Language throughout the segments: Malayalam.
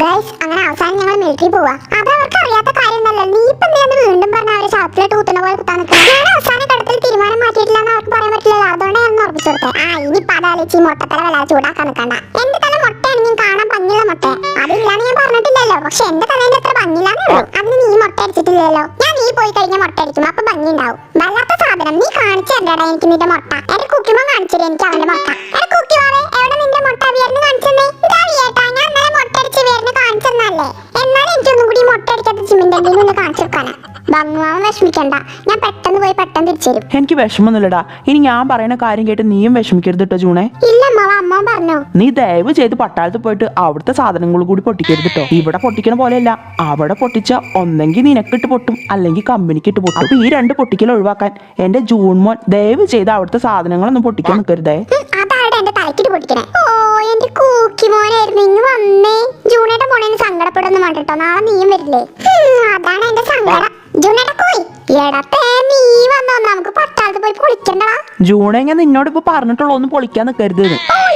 ഗൈസ് അങ്ങനെ അവസാനം ഞങ്ങൾ മിലിറ്ററി പോവാ. അത് അവർക്ക് അറിയാത്ത കാര്യമൊന്നല്ല നീ ഇപ്പൊ എന്തിനാന്ന് വീണ്ടും പറഞ്ഞ അവരെ ശവത്തിലിട്ട് കുത്തുന്ന പോലെ കുത്താൻ നിൽക്കുന്നത് ഞാൻ അവസാന ഘട്ടത്തിൽ തീരുമാനം മാറ്റിയിട്ടില്ല എന്ന് അവർക്ക് പറയാൻ പറ്റില്ലല്ലോ. അതുകൊണ്ട് ഞാൻ ഉറപ്പിച്ചു കൊടുത്തത്. ആ ഇനി പതാലിച്ച് ഈ മുട്ടത്തല വില ചൂടാക്കാൻ നിൽക്കണ്ട. എന്റെ തല മുട്ടയാണെങ്കിൽ കാണാൻ ഭംഗിയുള്ള മുട്ട. അതില്ലാന്ന് ഞാൻ പറഞ്ഞിട്ടില്ലല്ലോ. പക്ഷെ എന്റെ തലേന്റെ അത്ര ഭംഗിയില്ലാന്നേ ഉള്ളൂ. അതിന് നീ മുട്ട അടിച്ചിട്ടില്ലല്ലോ. ഞാൻ നീ പോയി കഴിഞ്ഞാൽ മുട്ട അടിക്കും. അപ്പൊ ഭംഗി ഉണ്ടാവും വല്ലാത്ത സാധനം. നീ കാണിച്ചു എന്താടാ എനിക്ക് നിന്റെ മുട്ട. എന്റെ കുക്കിമോ കാണിച്ചില്ല എനിക്ക് അവന്റെ മുട്ട. ചിമ്മിന്റെ ഒന്ന് കാണിച്ചു ഭംഗിമാവൻ വിഷമിക്കണ്ട. ഞാൻ പെട്ടെന്ന് പോയി പെട്ടെന്ന് തിരിച്ചു തരും. എനിക്ക് വിഷമൊന്നുമില്ലടാ. ഇനി ഞാൻ പറയുന്ന കാര്യം കേട്ട് നീയും വിഷമിക്കരുത് കേട്ടോ ജൂണേ. ഇല്ല അമ്മാവ അമ്മ പറഞ്ഞു? നീ ദയവ് ചെയ്ത് പട്ടാളത്ത് പോയിട്ട് അവിടുത്തെ സാധനങ്ങൾ കൂടി പൊട്ടിക്കരുത് കേട്ടോ ഇവിടെ പൊട്ടിക്കണ പോലെയല്ല. അവിടെ പൊട്ടിച്ച ഒന്നെങ്കിൽ നിനക്കിട്ട് പൊട്ടും അല്ലെങ്കിൽ കമ്പനിക്ക് ഇട്ട് പൊട്ടും. അപ്പൊ ഈ രണ്ട് പൊട്ടിക്കൽ ഒഴിവാക്കാൻ എന്റെ ജൂൺ മോൻ ദയവ് ചെയ്ത് അവിടുത്തെ സാധനങ്ങളൊന്നും പൊട്ടിക്കാൻ നിൽക്കരുതേ. എന്റെ തലക്കിട്ട് പൊട്ടിക്കണേ? ഓ എന്റെ കൂക്കി മോനായിരുന്നു ഇങ്ങ് വന്നേ. ജൂണയുടെ മോനെ സങ്കടപ്പെടുന്നു വേണ്ടിട്ടോ നാളെ നീയും വരില്ലേ? അതാണ് എന്റെ സങ്കടം. എടത്തെ നീ വന്നോ? നമുക്ക് പട്ടാളത്ത് പോയി പൊളിക്കണ്ടടാ. ജൂണെ ഞാൻ നിന്നോട് ഇപ്പൊ പറഞ്ഞിട്ടുള്ളൂ ഒന്നും പൊളിക്കാൻ നിൽക്കരുത്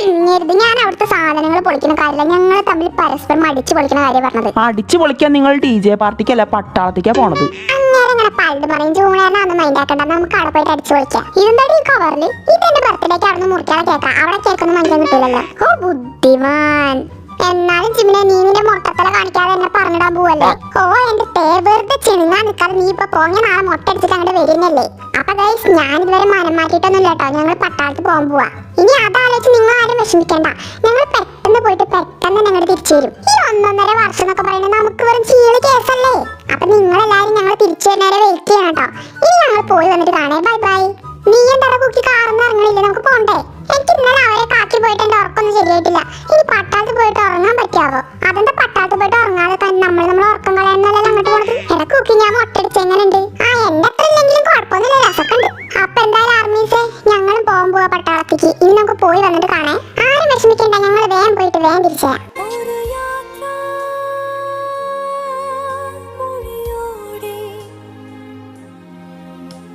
ഇങ്ങരുത് ഞാൻ അവിടുത്തെ സാധനങ്ങൾ പൊളിക്കുന്ന കാര്യമില്ല. ഞങ്ങൾ തമ്മിൽ പരസ്പരം അടിച്ചു പൊളിക്കുന്ന കാര്യം പറഞ്ഞത്. അടിച്ചു പൊളിക്കാൻ നിങ്ങൾ ഡി ജെ പാർട്ടിക്കല്ല പട്ടാളത്തേക്കാ പോണത്. അങ്ങനെ അങ്ങനെ പലത് പറയും ജൂണേനാന്ന് മൈൻഡ് ആക്കണ്ട നമുക്ക് അവിടെ പോയിട്ട് അടിച്ചു പൊളിക്കാം. ഇതെന്താടി ഈ കവറിൽ ഇതെന്റെ ബർത്ത്ഡേക്ക് അവിടെ നിന്ന് മുറിക്കാതെ കേൾക്കാം. അവിടെ കേൾക്കൊന്നും മനസ്സിൽ കിട്ടില്ലല്ലോ ഓ ബുദ്ധിമാൻ. എന്നാലും ജിമിനെ നീ നിന്റെ മൊട്ടത്തല കാണിക്കാതെ എന്നെ പറഞ്ഞിടാൻ പോവല്ലേ? ഓ എന്റെ തേ നിൽക്കാതെ നീ ഇപ്പൊ പോങ്ങ നാളെ മുട്ട അടിച്ചിട്ട് അങ്ങോട്ട് വരുന്നല്ലേ അപ്പൊ ഗൈസ് ഞാൻ ഇതുവരെ മനം മാറ്റിയിട്ടൊന്നും കേട്ടോ. ഞങ്ങൾ പട്ടാളത്ത് പോകാൻ പോവാ. ഇനി അതാലോചിച്ച് നിങ്ങൾ ആരും വിഷമിക്കണ്ട. ഞങ്ങൾ പെട്ടെന്ന് പോയിട്ട് പെട്ടെന്ന് ഞങ്ങൾ തിരിച്ചു വരും. ഈ ഒന്നൊന്നര വർഷം എന്നൊക്കെ പറയുന്നത് നമുക്ക് വെറും ചീൾ കേസല്ലേ? അപ്പൊ നിങ്ങളെല്ലാരും ഞങ്ങൾ തിരിച്ചു വരുന്നവരെ വെയിറ്റ് ചെയ്യണം കേട്ടോ. ഇനി ഞങ്ങൾ പോയി വന്നിട്ട് കാണേ. ബൈ ബൈ നീ എന്താ കുക്കി കാർന്ന് ഇറങ്ങണില്ല. നമുക്ക് പോണ്ടേ? എനിക്ക് ഇന്നലെ അവരെ കാക്കി പോയിട്ട് എന്റെ ഉറക്കൊന്നും ശരിയായിട്ടില്ല. ഇനി പട്ടാളത്ത് ഞാൻ ആ ഇല്ലെങ്കിലും എന്തായാലും ഞങ്ങളും പോയി വന്നിട്ട് കാണേ ആരും വിഷമിക്കണ്ട ഞങ്ങൾ വേഗം പോയിട്ട് വേഗം തിരിച്ചു